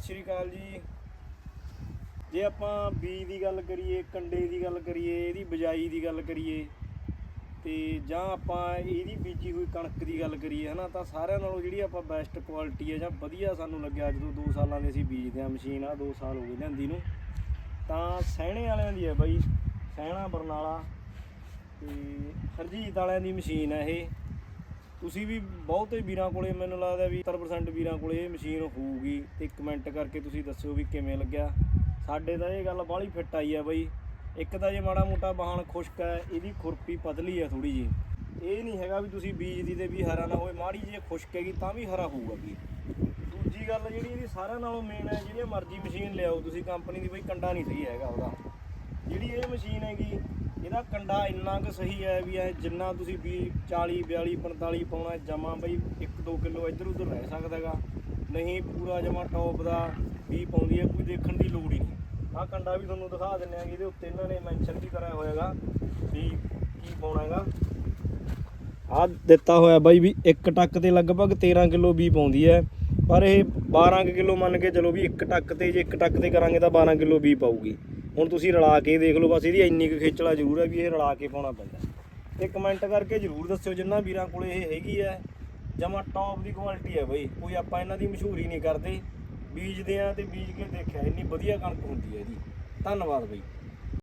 ਸਤਿ ਸ਼੍ਰੀ ਅਕਾਲ ਜੀ। ਜੇ ਆਪਾਂ ਬੀਜ ਦੀ ਗੱਲ ਕਰੀਏ, ਕੰਡੇ ਦੀ ਗੱਲ ਕਰੀਏ, ਇਹਦੀ ਬਜਾਈ ਦੀ ਗੱਲ ਕਰੀਏ, ਤੇ ਜਾਂ ਆਪਾਂ ਇਹਦੀ ਬੀਜੀ ਹੋਈ ਕਣਕ ਦੀ ਗੱਲ ਕਰੀਏ, ਹਨਾ, ਤਾਂ ਸਾਰਿਆਂ ਨਾਲੋਂ ਜਿਹੜੀ ਆਪਾਂ ਬੈਸਟ ਕੁਆਲਿਟੀ ਹੈ ਜਾਂ ਵਧੀਆ ਸਾਨੂੰ ਲੱਗਿਆ ਜਦੋਂ 2 ਸਾਲਾਂ ਦੇ ਅਸੀਂ ਬੀਜਦੇ ਆ ਮਸ਼ੀਨ ਆ 2 ਸਾਲ ਹੋ ਗਏ ਲਿਆਂਦੀ ਨੂੰ। ਤਾਂ ਸਹਿਣੇ ਵਾਲਿਆਂ ਦੀ ਹੈ ਬਾਈ ਸਹਿਣਾ ਬਰਨਾਲਾ ਤੇ ਹਰਜੀਤ ਵਾਲਿਆਂ ਦੀ ਮਸ਼ੀਨ ਹੈ ਇਹ। ਤੁਸੀਂ ਵੀ ਬਹੁਤੇ ਵੀਰਾਂ ਕੋਲੇ ਮੈਨੂੰ ਲੱਗਦਾ ਵੀ 70% ਵੀਰਾਂ ਕੋਲੇ ਇਹ ਮਸ਼ੀਨ ਹੋਊਗੀ। ਤੇ ਕਮੈਂਟ ਕਰਕੇ ਤੁਸੀਂ ਦੱਸਿਓ ਵੀ ਕਿਵੇਂ ਲੱਗਿਆ। ਸਾਡੇ ਤਾਂ ਇਹ ਗੱਲ ਬਾਹਲੀ ਫਿੱਟ ਆਈ ਆ ਬਈ। ਇੱਕ ਤਾਂ ਜੇ ਮਾੜਾ ਮੋਟਾ ਬਾਹਣ ਖੁਸ਼ਕ ਹੈ, ਇਹਦੀ ਖੁਰਪੀ ਪਤਲੀ ਹੈ ਥੋੜੀ ਜੀ ਇਹ ਨਹੀਂ ਹੈਗਾ ਵੀ ਤੁਸੀਂ ਬੀਜ ਦੀ ਤੇ ਵੀ ਹਰਾ ਨਾ ਹੋਏ, ਮਾੜੀ ਜੇ ਖੁਸ਼ਕ ਹੈਗੀ ਤਾਂ ਵੀ ਹਰਾ ਹੋਊਗਾ ਵੀ ਦੂਜੀ ਗੱਲ ਜਿਹੜੀ ਇਹਦੀ ਸਾਰਿਆਂ ਨਾਲੋਂ ਮੇਨ ਹੈ ਜਿਹੜੀ ਮਰਜ਼ੀ ਮਸ਼ੀਨ ਲਿਆਓ, ਤੁਸੀਂ ਕੰਪਨੀ ਦੀ ਬਈ ਕੰਡਾ ਨਹੀਂ ਸਹੀ ਹੈਗਾ ਉਹਦਾ। ਜਿਹੜੀ ਇਹ ਮਸ਼ੀਨ ਹੈਗੀ ਇਹਦਾ ਕੰਡਾ ਇੰਨਾ ਕੁ ਸਹੀ ਹੈ ਵੀ ਇਹ ਜਿੰਨਾ ਤੁਸੀਂ ਵੀ 40 42 45 ਪਾਉਣਾ ਜਮਾ ਬਈ 1-2 ਕਿਲੋ ਇੱਧਰ ਉੱਧਰ ਰਹਿ ਸਕਦਾਗਾ ਨਹੀਂ ਪੂਰਾ ਜਮਾ ਟੌਪ ਦਾ ਵੀ ਪਾਉਂਦੀ ਹੈ, ਕੋਈ ਦੇਖਣ ਦੀ ਲੋੜ ਹੀ ਨਹੀਂ। ਆਹ ਕੰਡਾ ਵੀ ਤੁਹਾਨੂੰ ਦਿਖਾ ਦਿੰਨੇ ਆ ਇਹਦੇ ਉੱਤੇ ਇਹਨਾਂ ਨੇ ਮੈਂਸ਼ਨ ਵੀ ਕਰਿਆ ਹੋਇਆਗਾ ਵੀ ਕੀ ਪਾਉਣਾ ਹੈਗਾ। ਆ ਦਿੱਤਾ ਹੋਇਆ ਬਾਈ ਵੀ ਇੱਕ ਟੱਕ ਤੇ ਲਗਭਗ 13 ਕਿਲੋ ਵੀ ਪਾਉਂਦੀ ਹੈ। ਪਰ ਇਹ 12 ਕੁ ਕਿਲੋ ਮੰਨ ਕੇ ਚਲੋ ਵੀ ਇੱਕ ਟੱਕ ਤੇ, ਜੇ ਇੱਕ ਟੱਕ ਤੇ ਕਰਾਂਗੇ ਤਾਂ 12 ਕਿਲੋ ਵੀ ਪਾਊਗੀ। ਹੁਣ ਤੁਸੀਂ ਰਲਾ ਕੇ ਦੇਖ ਲਓ, ਬਸ ਇਹਦੀ ਇੰਨੀ ਕੁ ਖੇਚਲਾ ਜ਼ਰੂਰ ਹੈ ਵੀ ਇਹ ਰਲਾ ਕੇ ਪਾਉਣਾ ਪੈਂਦਾ। ਤੇ ਕਮੈਂਟ ਕਰਕੇ ਜ਼ਰੂਰ ਦੱਸਿਓ ਜਿੰਨਾ ਵੀਰਾਂ ਕੋਲੇ ਇਹ ਹੈਗੀ ਹੈ। ਜਮਾ ਟੌਪ ਦੀ ਕੁਆਲਿਟੀ ਹੈ ਬਈ। ਕੋਈ ਆਪਾਂ ਇਹਨਾਂ ਦੀ ਮਸ਼ਹੂਰੀ ਨਹੀਂ ਕਰਦੇ। ਬੀਜਦੇ ਆ ਤੇ ਬੀਜ ਕੇ ਦੇਖਿਆ, ਇੰਨੀ ਵਧੀਆ ਕਣਕ ਹੁੰਦੀ ਹੈ ਇਹਦੀ। ਧੰਨਵਾਦ ਬਈ।